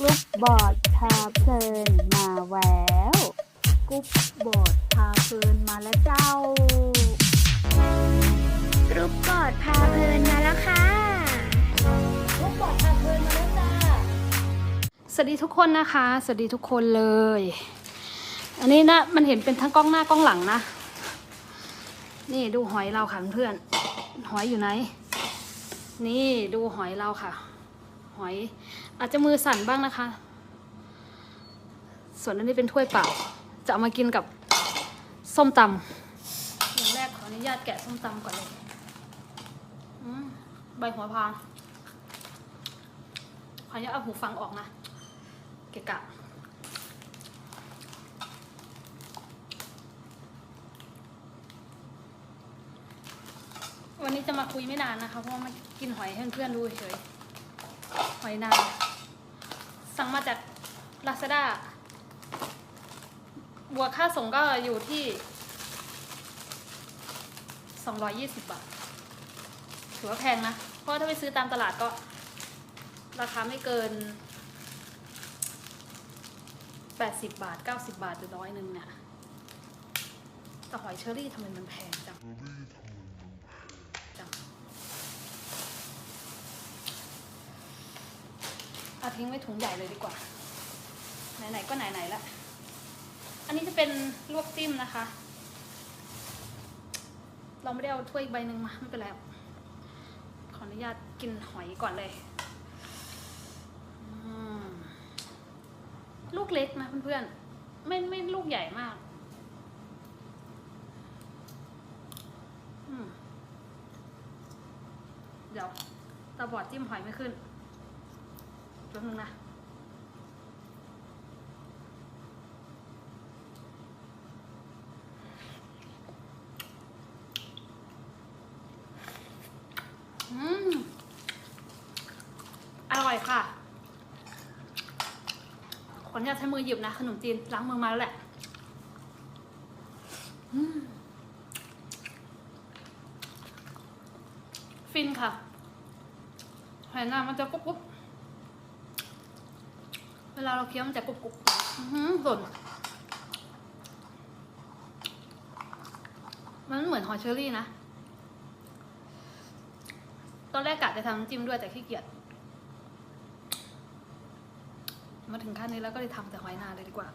กรุ๊ปบอร์ดพาเพลินมาแล้วกรุ๊ปบอร์ดพาเพลินมาแล้วเจ้ากรุ๊ปบอร์ดพาเพลินมาแล้วค่ะกรุ๊ปบอร์ดพาเพลินมาแล้วจ้าสวัสดีทุกคนนะคะ สวัสดีทุกคนเลย อันนี้นะมันเห็นเป็นทั้งกล้องหน้ากล้องหลังนะ นี่ดูหอยเราค่ะเพื่อน หอยอยู่ไหน นี่ดูหอยเราค่ะ หอย อาจจะมือสั่นบ้างนะคะ ส่วนอันนี้เป็นถ้วยเปล่า จะเอามากินกับส้มตำอย่างแรกขออนุญาตแกะส้มตำก่อนเลยใบหัวพาขออนุญาตเอาหูฟังออกนะ เกะกะวันนี้จะมาคุยไม่นานนะคะ เพราะว่ามากินหอยให้เพื่อนๆดูเฉย อยนาง สั่งมาจากลาซาด้าบวกค่าส่งก็อยู่ที่ 220 บาท ถือว่าแพงนะ เพราะว่าถ้าไปซื้อตามตลาดก็ ราคาไม่เกิน 80 บาท 90 บาทหรือร้อยหนึ่งเนี่ยแต่หอยเชอรี่ทำไมมันแพงจังจังเอา ทิ้งไว้ถุงใหญ่เลยดีกว่า ไหนๆก็ไหนๆละ อันนี้จะเป็นลวกจิ้มนะคะ เราไม่ได้เอาถ้วยอีกใบหนึ่งมาไม่เป็นไรขออนุญาตกินหอยก่อนเลยลูกเล็กนะเพื่อนๆ ไม่ไม่ลูกใหญ่มาก เดี๋ยวตาบอดจิ้มหอยไม่ขึ้น ป๊บนึงนะอืมอร่อยค่ะ ขออนุญาตใช้มือหยิบนะ ขนมจีนล้างมือมาแล้วแหละอืมฟินค่ะหอยนางมันจะกรุบกรุบ เวลาเราเคี้ยวมันจะกรุบกรุบอื้อหือหล่นมันเหมือนหอยเชอรี่นะ ตอนแรกกะจะทำน้ำจิ้มด้วยแต่ขี้เกียจ มาถึงขั้นนี้แล้วก็เลยทำแต่หอยนาเลยดีกว่า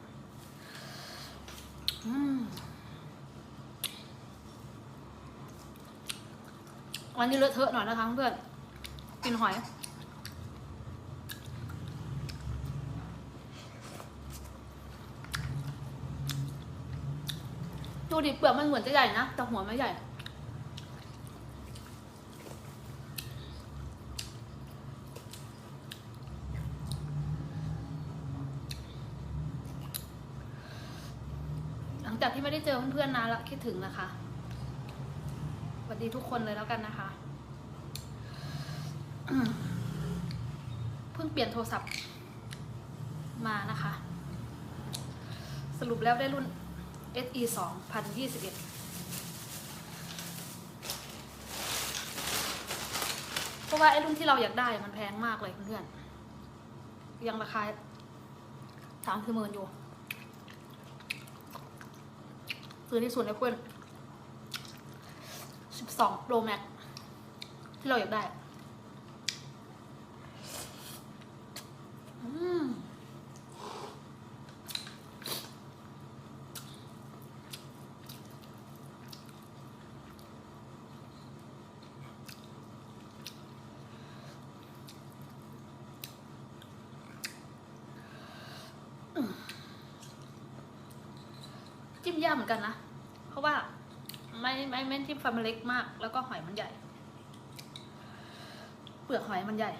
อันนี้เลอะเทอะหน่อยนะคะเพื่อน กินหอย ดูดิเปลือกมันเหมือนจะใหญ่นะแต่หัวไม่ใหญ่ หลังจากที่ไม่ได้เจอเพื่อนๆนานละคิดถึงนะคะสวัสดีทุกคนเลยแล้วกันนะคะเพิ่งเปลี่ยนโทรศัพท์มานะคะ สรุปแล้วได้รุ่น SE 2021 เพราะว่าไอ้รุ่นที่เราอยากได้มันแพงมากเลยเพื่อนๆ ยังราคาสามคือหมื่นอยู่ ซื้อที่ศูนย์แอปเปิล12 Pro Max ที่เราอยากได้ อืม ยากเหมือนกันนะ เพราะว่าไม่ไม่ไม่จิ้มฟันมันเล็กมาก แล้วก็หอยมันใหญ่ เปลือกหอยมันใหญ่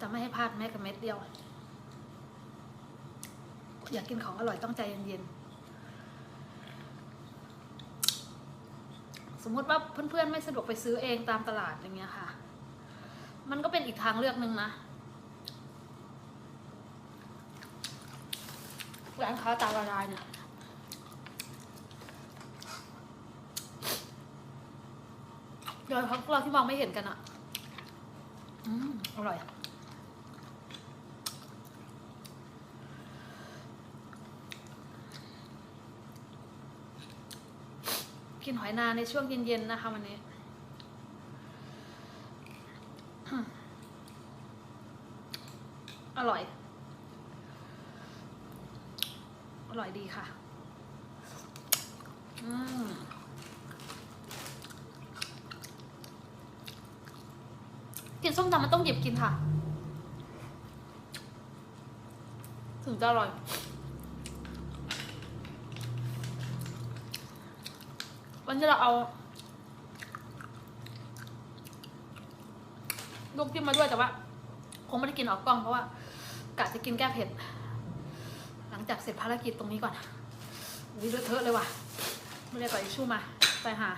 จะไม่ให้พลาดแม้กับเม็ดเดียว อยากกินของอร่อยต้องใจเย็นๆ สมมติว่าเพื่อนๆไม่สะดวกไปซื้อเองตามตลาดอย่างเงี้ยค่ะ มันก็เป็นอีกทางเลือกหนึ่งนะ ร้านค้าตาละลายเนี่ยโดยเฉพาะเราที่มองไม่เห็นกันอะอืมอร่อยกินหอยนางในช่วงเย็นๆนะคะวันนี้ อร่อย อร่อยดีค่ะ อืมกินส้มตำมันต้องหยิบกินค่ะ ถึงจะอร่อย วันนี้เราเอาลูกจิ้มมาด้วยแต่ว่า คงไม่ได้กินออกกล้องเพราะว่ากะจะกินแก้เผ็ด จากเสร็จภารกิจตรงนี้ก่อนวิเลอะเทอะเลยว่ะไม่ได้ต่อยชู่มาไปหา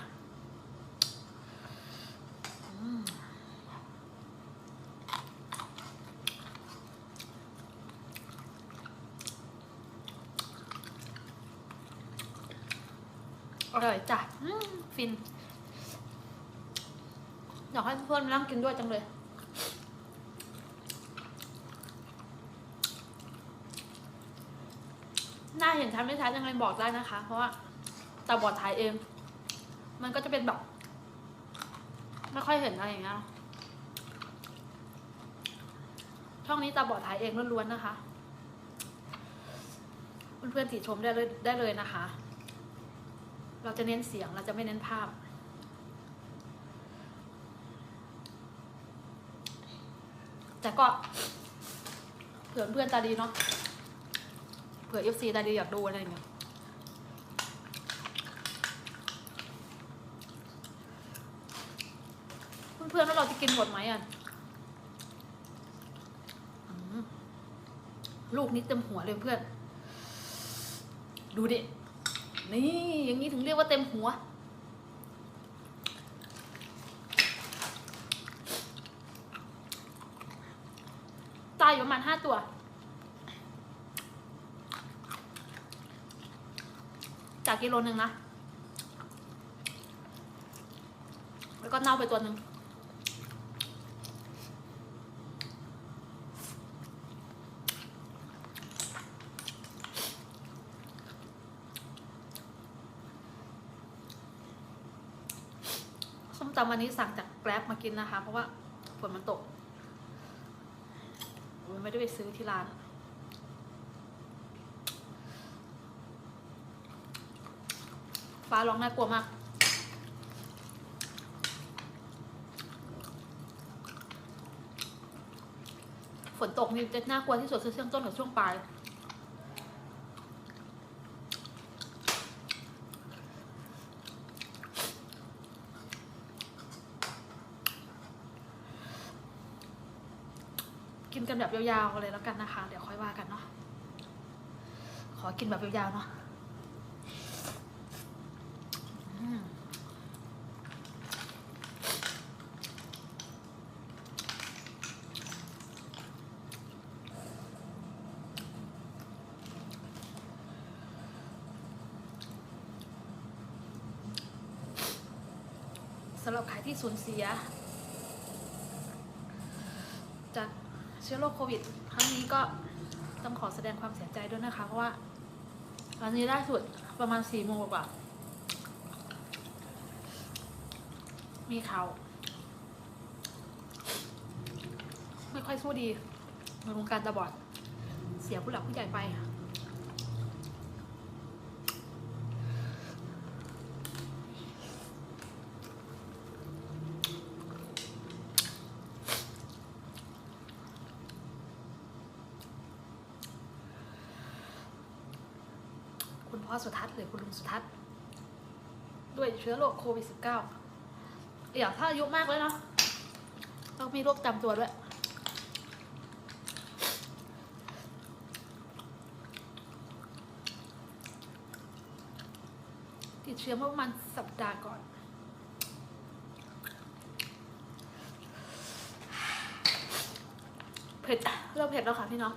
อร่อยจ้ะฟิน อยากให้เพื่อนมานั่งกินด้วยจังเลย หน้าเห็นชัดไม่ชัดยังไงบอกได้นะคะ เพราะว่าตาบอดถ่ายเอง มันก็จะเป็นแบบ ไม่ค่อยเห็นอะไรอย่างเงี้ยช่องนี้ตาบอดถ่ายเองล้วนๆนะคะ เพื่อนๆติชมได้เลยได้เลยนะคะ เราจะเน้นเสียงเราจะไม่เน้นภาพแต่ก็เผื่อเพื่อนตาดีเนาะ ผื่อเอฟซีตาดีอยากดูอะไรอย่างเงี้ยเพื่อนๆแล้วเราจะกินหมดไหมอะลูกนี้เต็มหัวเลยเพื่อน ดูดิ นี่อย่างนี้ถึงเรียกว่าเต็มหัว ตายอยู่ประมาณห้าตัว จากกิโลหนึ่งนะ แล้วก็เน่าไปตัวหนึ่งส้มตำวันนี้สั่งจากแกร็บมากินนะคะ เพราะว่าฝนมันตกมันไม่ได้ไปซื้อที่ร้าน ฟ้าร้องน่ากลัวมากฝนตกนี่จะน่ากลัวที่สุดคือช่วงต้นกับช่วงปลาย กินกันแบบยาวๆเลยแล้วกันนะคะ เดี๋ยวค่อยว่ากันเนาะขอกินแบบยาวๆเนาะ สำหรับใครที่สูญเสีย จากเชื้อโรคโควิด ครั้งนี้ก็ต้องขอแสดงความเสียใจด้วยนะคะ เพราะว่าตอนนี้ล่าสุดประมาณสี่โมงกว่า มีข่าวไม่ค่อยสู้ดีในวงการตาบอด เสียผู้หลักผู้ใหญ่ไป อสุทัศน์หรือคุณลุงสุทัศน์ด้วยเชื้อโรคโควิด -19 อย่างถ้าอายุมากแล้วเนาะต้องมีโรคจำตัวด้วย ติดเชื้อเมื่อประมาณสัปดาห์ก่อนเผ็ดเริ่มเผ็ดแล้วค่ะพี่น้อง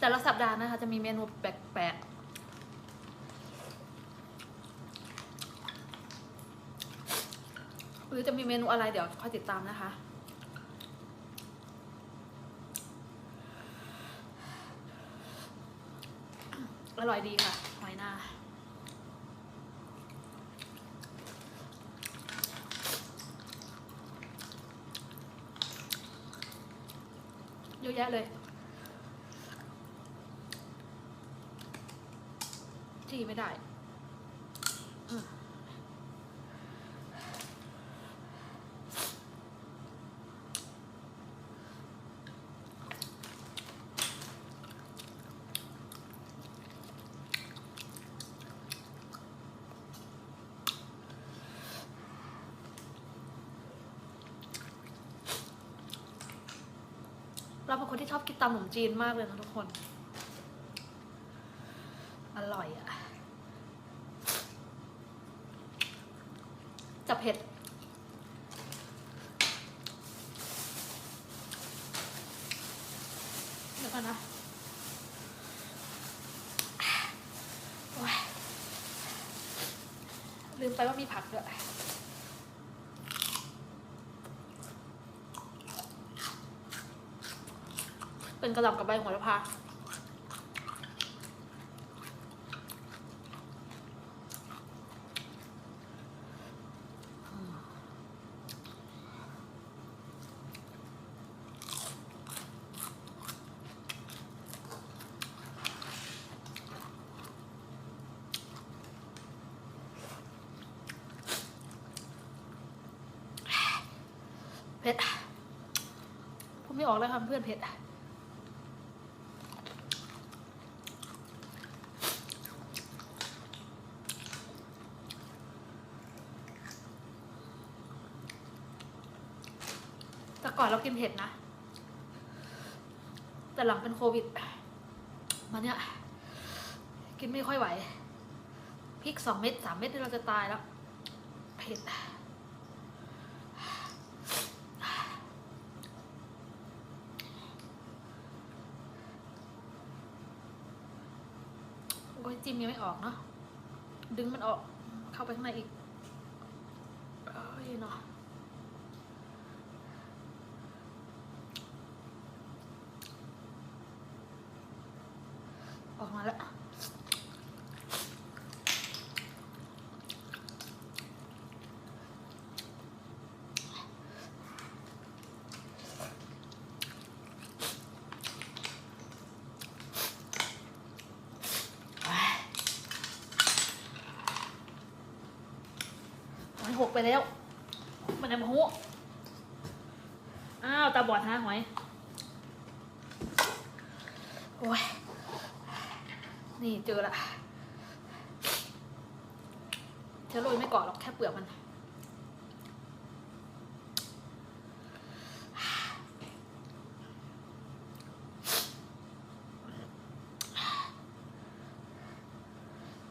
แต่ละสัปดาห์นะคะ จะมีเมนูแปลกๆ หรือจะมีเมนูอะไรเดี๋ยวคอยติดตามนะคะ อร่อยดีค่ะหอยนาเยอะแยะเลย เราเป็นคนที่ชอบกินตำขนมจีนมากเลยนะทุกคน อร่อยอะจะเผ็ด เดี๋ยวก่อนนะลืมไปว่ามีผักด้วย เป็นกระหล่ำกับใบโหระพาเผ็ดพูดไม่ออกแล้วค่ะเพื่อนเผ็ด ก่อนเรากินเผ็ดนะ แต่หลังเป็นโควิด มาเนี่ย กินไม่ค่อยไหวพริกสองเม็ดสามเม็ดนี่เราจะตายแล้ว เผ็ดโอ้ยจิ้มยังไม่ออกเนาะดึงมันออกเข้าไปข้างในอีกเอ้ยเนาะ ออกมาแล้วมันหกไปแล้ว มันยังมาหัวอ้าว ตาบอดฮะหอย โอ้ย นี่เจอละเชื้อโรยไม่เกาะหรอกแค่เปลือกมัน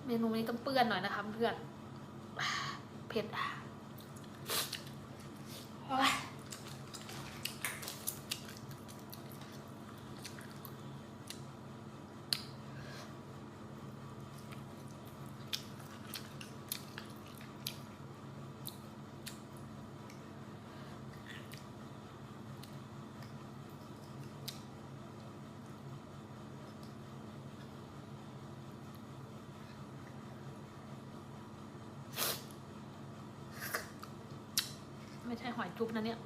เมนูนี้ต้องเปื้อนหน่อยนะคะเพื่อนเผ็ดอะ หอยจุ๊บนะเนี่ย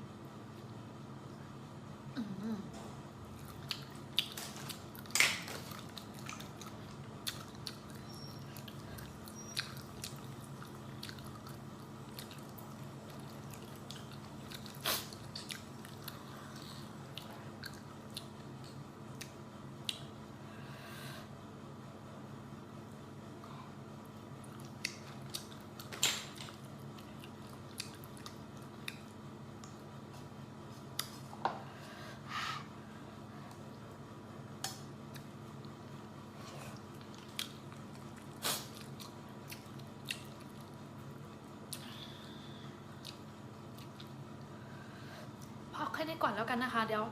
แค่นี้ก่อนแล้วกันนะคะ เดี๋ยว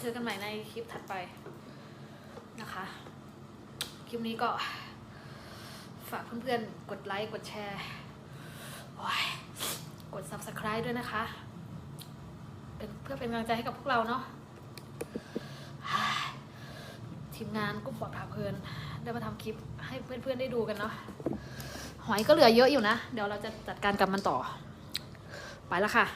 เจอกันใหม่ในคลิปถัดไปนะคะ คลิปนี้ก็ ฝากเพื่อนๆ กดไลค์ กดแชร์กด subscribe ด้วยนะคะ เป็นเพื่อเป็นกำลังใจให้กับพวกเราเนาะทีมงานกุ้งปลอดพาเพลิน ได้มาทำคลิปให้เพื่อนๆได้ดูกันเนาะหอยก็เหลือเยอะอยู่นะ เดี๋ยวเราจะจัดการกับมันต่อ ไปแล้วค่ะ